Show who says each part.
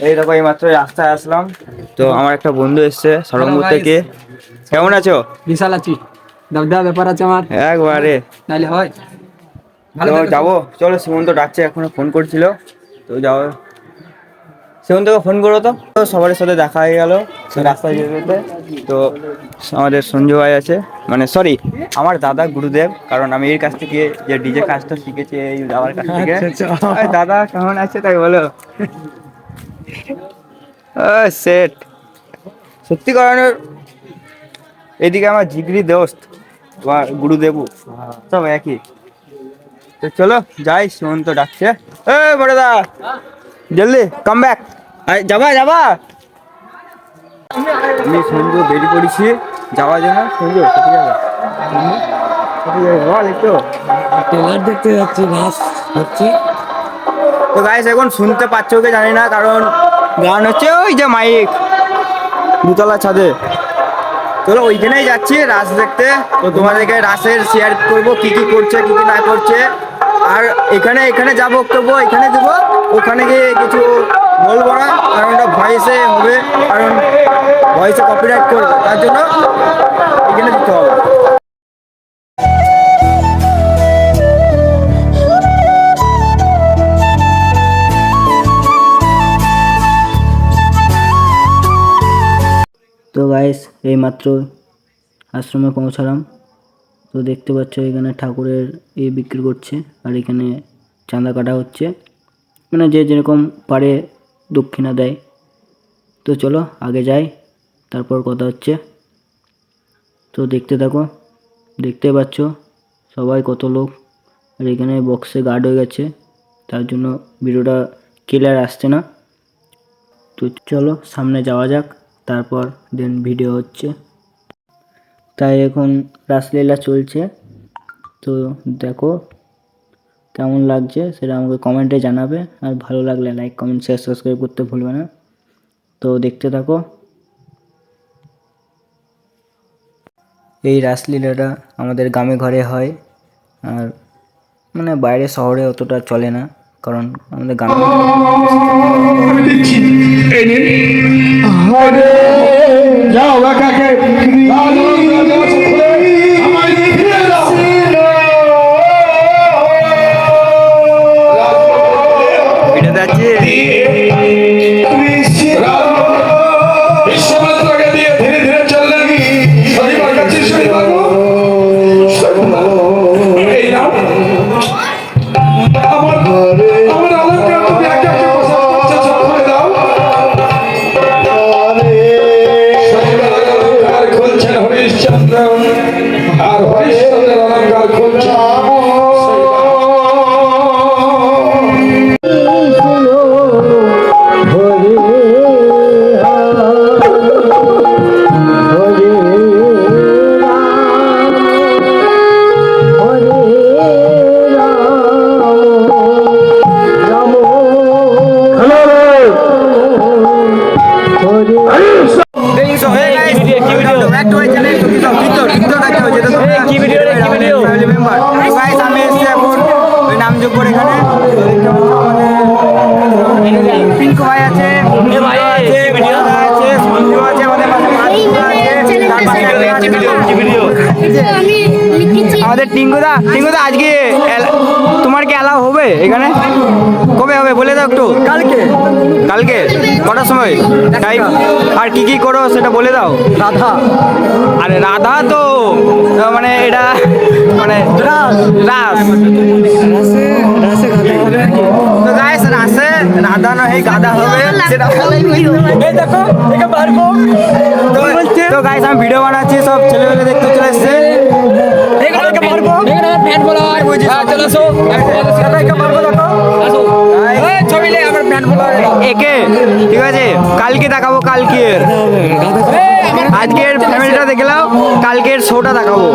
Speaker 1: এই দেখো এই মাত্র রাস্তায় আসলাম। তো আমার একটা বন্ধু এসছে
Speaker 2: guys.
Speaker 1: থেকে। কেমন আছো?
Speaker 2: বিশাল আছি। দাবি দেওয়া ব্যাপার আছে আমার।
Speaker 1: একবারে।
Speaker 2: নাইলে হয়। ভালো
Speaker 1: যাব। চলো সুমন্ত ডাকছে এখনও ফোন করছিল। তো যাও। সুমন্তকে ফোন করো তো। সবার সাথে দেখা হয়ে গেল। রাস্তায় যেতে তো আমাদের সঞ্জু ভাই আছে। মানে সরি আমার দাদা গুরুদেব। কারণ আমি এর কাছ থেকে যে ডিজে কাজটা শিখেছি এই দাদার কাছ থেকে।
Speaker 2: আচ্ছা, আচ্ছা।
Speaker 1: দাদা কেমন আছে তাই বলো? সেট। সত্যি করানোর এদিকে আমার জিগরি দোস্ত, তোমার গুরুদেবু। সব একই। তো চলো, যাই, সুমন্ত ডাকছে। এ, বড়দা, জলদি কাম ব্যাক যাবা যাবা। আমি সঞ্জু বেরিয়ে পড়েছি যাওয়ার জন্য। সঞ্জু, কোথায় যাবে? কোথায় যাবে? বল একটু।
Speaker 2: ট্রেলার দেখতে যাচ্ছি নাচ হচ্ছে
Speaker 1: তো গাইস এখন শুনতে পাচ্ছ কি জানি না, কারণ গান হচ্ছে ওই যে মাইক দুতলা ছাদে। চলো ওইখানেই যাচ্ছি রাস দেখতে। তো তোমাদেরকে রাসের শেয়ার করব, কি কি করছে, কি কি না করছে। আর এখানে এখানে যাব বক্তব্য এখানে দেবো ওখানে গিয়ে কিছু বলব না, কারণ ওটা ভয়েসে হবে, কারণ ভয়েসে কপিরাইট করবে, তার জন্য এখানে দিতে হবে।
Speaker 3: এইমাত্র আশ্রমে পৌঁছালাম। তো দেখতে পাচ্ছ এখানে ঠাকুরের এ বিক্রি করছে আর এখানে চাঁদা কাটা হচ্ছে। মানে যে যেরকম পারে দক্ষিণা দেয়। তো চলো আগে যাই, তারপর কথা হচ্ছে। তো দেখতে থাকো, দেখতে পাচ্ছ সবাই কত লোক। আর এখানে বক্সে গার্ড হয়ে গেছে, তার জন্য ভিডিওটা ক্লিয়ার আসছে না। তো চলো সামনে যাওয়া যাক। তারপর দেন ভিডিও হচ্ছে। তাই এখন রাসলীলা চলছে। তো দেখো কেমন লাগছে সেটা আমাকে কমেন্টে জানাবে। আর ভালো লাগলে লাইক কমেন্ট শেয়ার সাবস্ক্রাইব করতে ভুলবে না। তো দেখতে থাকো। এই রাসলীলাটা আমাদের গ্রামে ঘরে হয়। আর মানে বাইরে শহরে অতটা চলে না। কারণ আমাদের গ্রামে
Speaker 1: এটা
Speaker 4: হরিশ্চন্দ্রের
Speaker 1: আমাদের টিঙ্কুদা টিঙ্কুদা আজকে তোমার কি অ্যালাউ হবে এখানে? কবে হবে? বলে দাও একটু। কালকে। কালকে? কটার সময়? টাইম আর কি কি করো সেটা বলে দাও। রাধা। আরে রাধা তো মানে এটা মানে রাস। তো গাইস রাসে রাধা নয় গাধা হবে। সেটা এই দেখো একে তো গাইস আমি ভিডিও বানাচ্ছি সব ছেলেমেলে দেখতে চলে একে ঠিক আছে কালকে দেখাবো কালকের আজকের ফ্যামিলিটা দেখলাম কালকের শোটা দেখাবো।